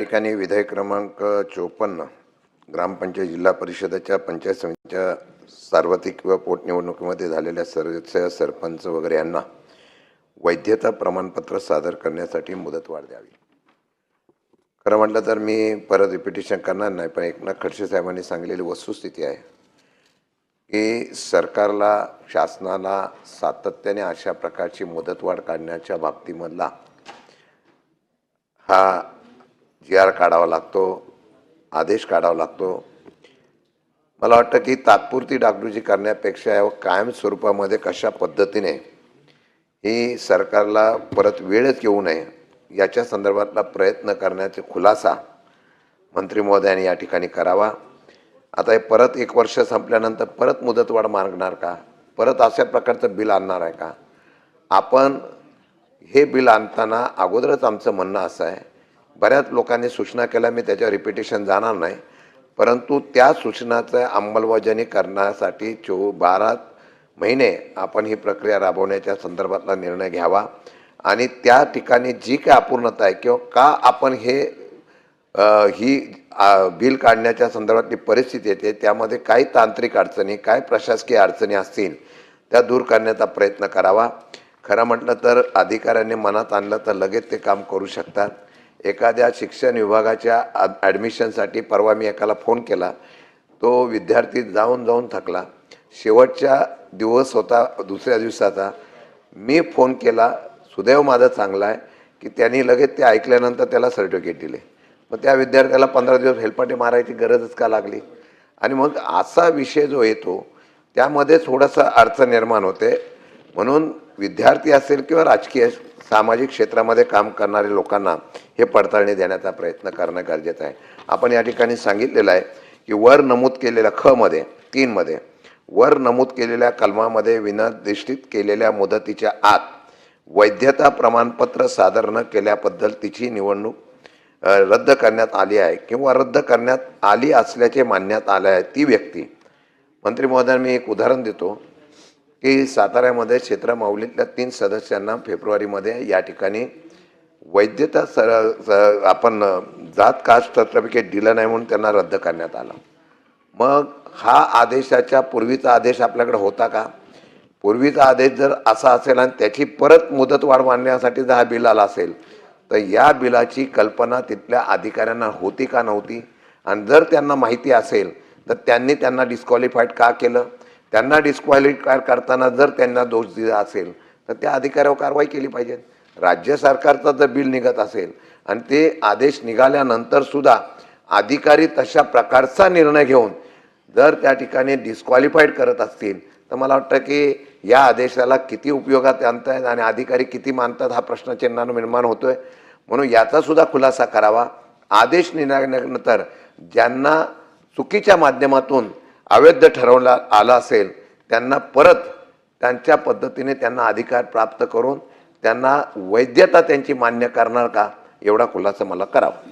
ठिकाणी विधेयक क्रमांक चोपन्न ग्रामपंचायत जिल्हा परिषदेच्या पंचायत समितीच्या सार्वत्रिक किंवा पोटनिवडणुकीमध्ये झालेल्या सदस्य सरपंच वगैरे यांना वैधता प्रमाणपत्र सादर करण्यासाठी मुदतवाढ द्यावी. खरं म्हटलं तर मी परत रिपिटेशन करणार नाही पण एकनाथ खडसे साहेबांनी सांगलेली वस्तुस्थिती आहे की सरकारला शासनाला सातत्याने अशा प्रकारची मुदतवाढ काढण्याच्या बाबतीमधला हा जी आर काढावा लागतो आदेश काढावा लागतो. मला वाटतं की तात्पुरती डागडुजी करण्यापेक्षा या कायम स्वरूपामध्ये कशा पद्धतीने ही सरकारला परत वेळच येऊ नये याच्या संदर्भातला प्रयत्न करण्याचा खुलासा मंत्री महोदयांनी या ठिकाणी करावा. आता हे परत एक वर्ष संपल्यानंतर परत मुदतवाढ मागणार का? परत अशा प्रकारचं बिल आणणार आहे का? आपण हे बिल आणताना अगोदरच आमचं म्हणणं असं आहे बऱ्याच लोकांनी सूचना केल्या मी त्याच्यावर रिपिटेशन जाणार नाही. परंतु त्या सूचनाचं अंमलबजावणी करण्यासाठी चो बारा महिने आपण ही प्रक्रिया राबवण्याच्या संदर्भातला निर्णय घ्यावा. आणि त्या ठिकाणी जी काय अपूर्णता आहे किंवा का आपण हे ही बिल काढण्याच्या संदर्भातली परिस्थिती येते त्यामध्ये काही तांत्रिक अडचणी काय प्रशासकीय अडचणी असतील त्या दूर करण्याचा प्रयत्न करावा. खरं म्हटलं तर अधिकाऱ्यांनी मनात आणलं तर लगेच ते काम करू शकतात. एखाद्या शिक्षण विभागाच्या ॲडमिशनसाठी परवा मी एकाला फोन केला. तो विद्यार्थी जाऊन जाऊन थकला. शेवटच्या दिवस होता दुसऱ्या दिवसाचा. मी फोन केला सुदैव माझा चांगला आहे की त्यांनी लगेच ते ऐकल्यानंतर त्याला सर्टिफिकेट दिले. मग त्या विद्यार्थ्याला पंधरा दिवस हेलपाटे मारायची गरजच का लागली? आणि मग असा विषय जो येतो त्यामध्ये थोडासा अडचण निर्माण होते. म्हणून विद्यार्थी असेल किंवा राजकीय सामाजिक क्षेत्रामध्ये काम करणाऱ्या लोकांना हे पडताळणी देण्याचा प्रयत्न करणं गरजेचं आहे. आपण या ठिकाणी सांगितलेलं आहे की वर नमूद केलेल्या ख मध्ये तीनमध्ये वर नमूद केलेल्या कलमामध्ये विनादिष्टित केलेल्या मुदतीच्या आत वैधता प्रमाणपत्र सादर न केल्याबद्दल तिची निवडणूक रद्द करण्यात आली आहे किंवा रद्द करण्यात आली असल्याचे मानण्यात आलं आहे ती व्यक्ती. मंत्री महोदय मी एक उदाहरण देतो. की साताऱ्यामध्ये क्षेत्र माऊलीतल्या तीन सदस्यांना फेब्रुवारीमध्ये या ठिकाणी वैद्यता सर आपण जात कास्ट सर्टिफिकेट दिलं नाही म्हणून त्यांना रद्द करण्यात आलं. मग हा आदेशाच्या पूर्वीचा आदेश आपल्याकडे होता का? पूर्वीचा आदेश जर असा असेल आणि त्याची परत मुदतवाढ मांडण्यासाठी जर हा बिल आला असेल तर या बिलाची कल्पना तिथल्या अधिकाऱ्यांना होती का नव्हती? आणि जर त्यांना माहिती असेल तर त्यांनी त्यांना डिस्क्वालिफाईड का केलं? त्यांना डिस्क्वालिफाय करताना जर त्यांना दोष दिला असेल तर त्या अधिकाऱ्यावर कारवाई केली पाहिजे. राज्य सरकारचं जर बिल निघत असेल आणि ते आदेश निघाल्यानंतर सुद्धा अधिकारी तशा प्रकारचा निर्णय घेऊन जर त्या ठिकाणी डिस्क्वालिफाईड करत असतील तर मला वाटतं की या आदेशाला किती उपयोगात आणतायत आणि अधिकारी किती मानतात हा प्रश्न चिन्हानं निर्माण होतोय. म्हणून याचासुद्धा खुलासा करावा. आदेश निघाल्यानंतर ज्यांना चुकीच्या माध्यमातून अवैध ठरवला आला असेल त्यांना परत त्यांच्या पद्धतीने त्यांना अधिकार प्राप्त करून त्यांना वैधता त्यांची मान्य करणार का? एवढा खुलासा मला करावा.